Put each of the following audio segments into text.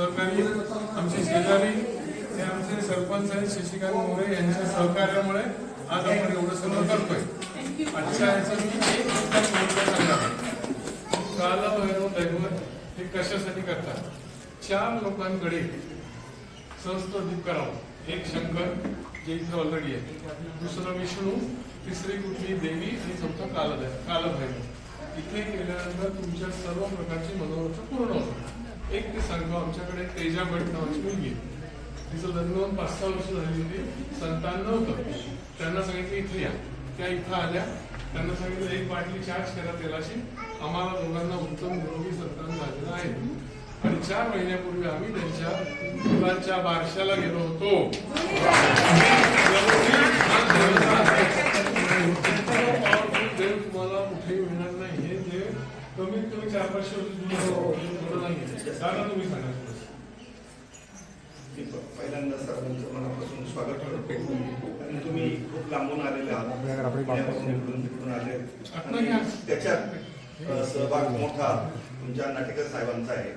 सहकारी आमचे शेजारी ते आमचे सरपंच आहेत शशिकांत मोरे यांच्या सहकार्यामुळे आज आपण एवढं सगळं करतोय. आजच्या ह्याचं मी एक मुद्दा सांगणार भैरव दैवत हे कशासाठी करतात? चार लोकांकडे सहस्त्रदीप करावं. एक शंकर जे इथे ऑलरेडी आहे. दुसरं विष्णू तिसरी कुठली देवी आणि चौथं कालदैव कालभैरव. इथे गेल्यानंतर तुमच्या सर्व प्रकारची मनोरथ पूर्ण होतात एक ते सांगतो आमच्याकडे तेजा भट नावाची मुलगी तिचं लग्न होऊन पाच सहा वर्ष झाली होती. संतान नव्हतं. त्यांना सांगितलं इथे या. त्या इथं आल्या. त्यांना सांगितलं एक बाटली चार्ज करा तेलाशी आम्हाला दोघांना उत्तम निरोगी संतान झालेलं आहे. आणि चार महिन्यापूर्वी आम्ही त्यांच्या मुलांच्या बारशाला गेलो होतो. तुम्ही सांगा थोडंसं. मी पहिल्यांदा सर्वांचं मनापासून स्वागत करतो आणि तुम्ही खूप लांबून आलेले आहात. त्याच्यात सहभाग मोठा तुमच्या नाटेकर साहेबांचा आहे.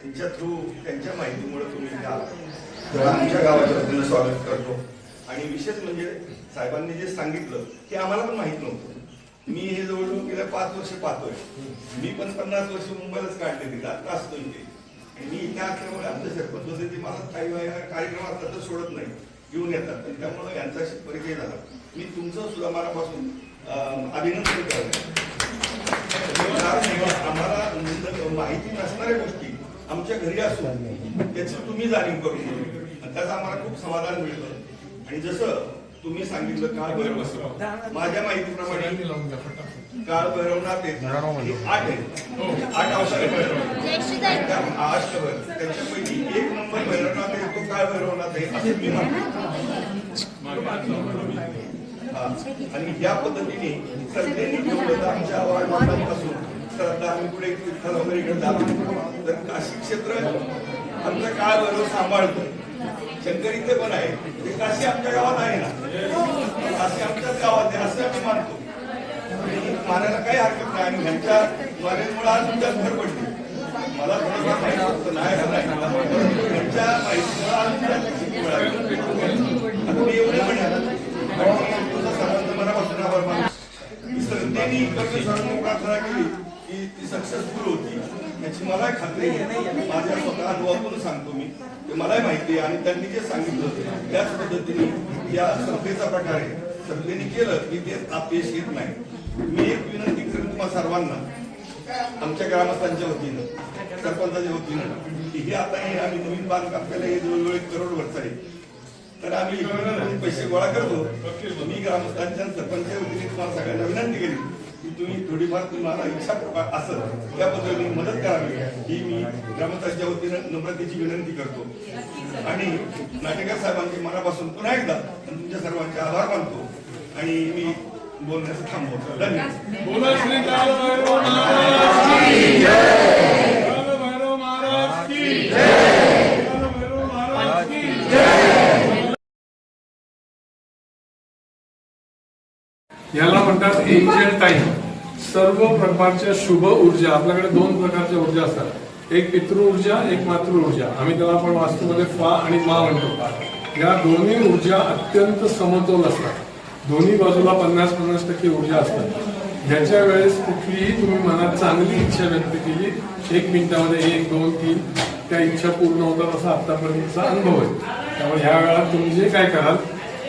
त्यांच्या थ्रू त्यांच्या माहितीमुळे तुम्ही. तर आमच्या गावाच्या वतीनं स्वागत करतो. आणि विशेष म्हणजे साहेबांनी जे सांगितलं ते आम्हाला पण माहीत नव्हतं. मी हे जवळजवळ गेल्या पाच वर्ष पाहतोय. मी पण पन्नास वर्ष मुंबईलाच काढले तिथं आता असतो इथे मी इथे असल्यामुळे आमच्या सरपंच होते ते मला काही वेळा कार्यक्रम असला तर सोडत नाही घेऊन येतात. आणि त्यामुळे यांचाशी परिचय झाला. मी तुमचं सुद्धा मनापासून अभिनंदन करतो. आम्हाला माहिती नसणाऱ्या गोष्टी आमच्या घरी असून त्याची तुम्ही जाणीव करून आणि त्याचं आम्हाला खूप समाधान मिळतं. आणि जसं तुम्ही सांगितलं काळ भैरव माझ्या माहितीप्रमाणे काळ भैरवनाथ आहेत हे आठ आठ अवसर भैरव एक नंबर भैरवनाथ आहे तो काळ भैरवनाथ आहे असं मी म्हणतो. आणि या पद्धतीने सगळ्यांनी तर आमच्या वाढवापासून श्रद्धा आम्ही पुढे विठ्ठल वगैरे तर काशी क्षेत्र आमचा काळ बरोबर सांभाळतो. शंकर इथे पण आहे. ते काशी आमच्या गावात आहे ना. काशी आमच्याच गावात आहे असं आम्ही मानतो. मानायला काही हरकत नाही. आणि ह्यांच्या मानेमुळे आज तुमच्यात भर पडली. मला थोडंफार माहिती नाही का नाही परंतु ह्यांच्या माहितीमुळे आज तुमच्यात शिकू मिळाली. आता मी एवढे म्हणेन आणि तुझं सर्वांचं मनापासून आभार मानतो ही संस्थेने इकडची सर्व प्रार्थना केली की ती सक्सेसफुल होती याची मला खात्री आहे. माझ्या स्वतः अनुभवातून सांगतो मी. ते मलाही माहिती आहे आणि त्यांनी जे सांगितलं त्याच पद्धतीने या संस्थेचा प्रकार आहे. संस्थेने केलं की ते अपयश येत नाही. मी एक विनंती करेन तुम्हा सर्वांना आमच्या ग्रामस्थांच्या वतीनं सरपंचाच्या वतीनं की हे आता हे आम्ही नवीन बांधकाम केलं हे जवळजवळ एक करोड वरचं आहे. तर आम्ही पैसे गोळा करतो. मी ग्रामस्थांच्या सरपंचच्या वतीने तुम्हाला सगळ्यांना विनंती केली की तुम्ही थोडीफार तुम्हाला इच्छा प्रकार असं त्या पद्धतीने मदत करावी. ही मी ग्रामस्थांच्या वतीनं नम्रतेची विनंती करतो. आणि नाटेकर साहेबांचे मनापासून पुन्हा एकदा तुमच्या सर्वांचे आभार मानतो. आणि मी बोलण्याचं थांबवतो. धन्यवाद बोला श्री काल भैरव महाराज की जय काल भैरव महाराज की जय काल भैरव महाराज की जय याला म्हणतात एंजल टाइम सर्व प्रकारच्या शुभ ऊर्जा आपल्याकडे दोन प्रकारच्या ऊर्जा असतात. एक पितृ ऊर्जा एक मातृ ऊर्जा. आम्ही त्याला आपण वास्तूमध्ये फा आणि मा म्हणतो. या दोन्ही ऊर्जा अत्यंत समतोल असतात. दोन्ही बाजूला पन्नास पन्नास टक्के ऊर्जा असतात. ह्याच्या वेळेस कुठलीही तुम्ही मनात चांगली इच्छा व्यक्त केली एक मिनिटामध्ये एक दोन तीन त्या इच्छा पूर्ण होतात असा आतापर्यंतचा अनुभव आहे. त्यामुळे ह्या वेळात तुम्ही जे काय कराल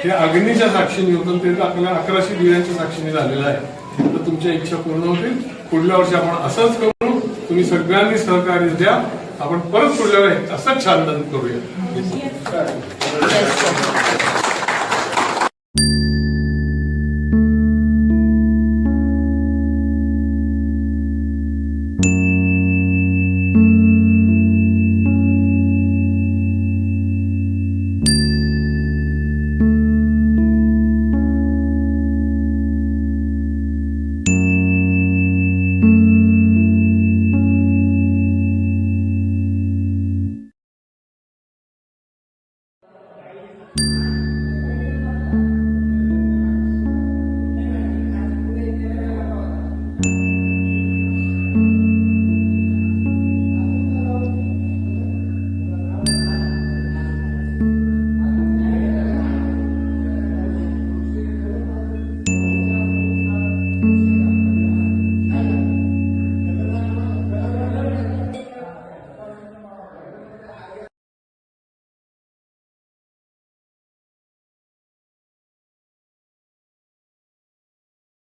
हे अग्नीच्या साक्षीने होतं ते तर अकराशे दिव्यांच्या साक्षीने झालेलं आहे. तर तुमच्या इच्छा पूर्ण होतील. पुढल्या वर्षी आपण असंच करू. तुम्ही सगळ्यांनी सहकार्य द्या. आपण परत पुढल्या वेळेस असंच छान करूया.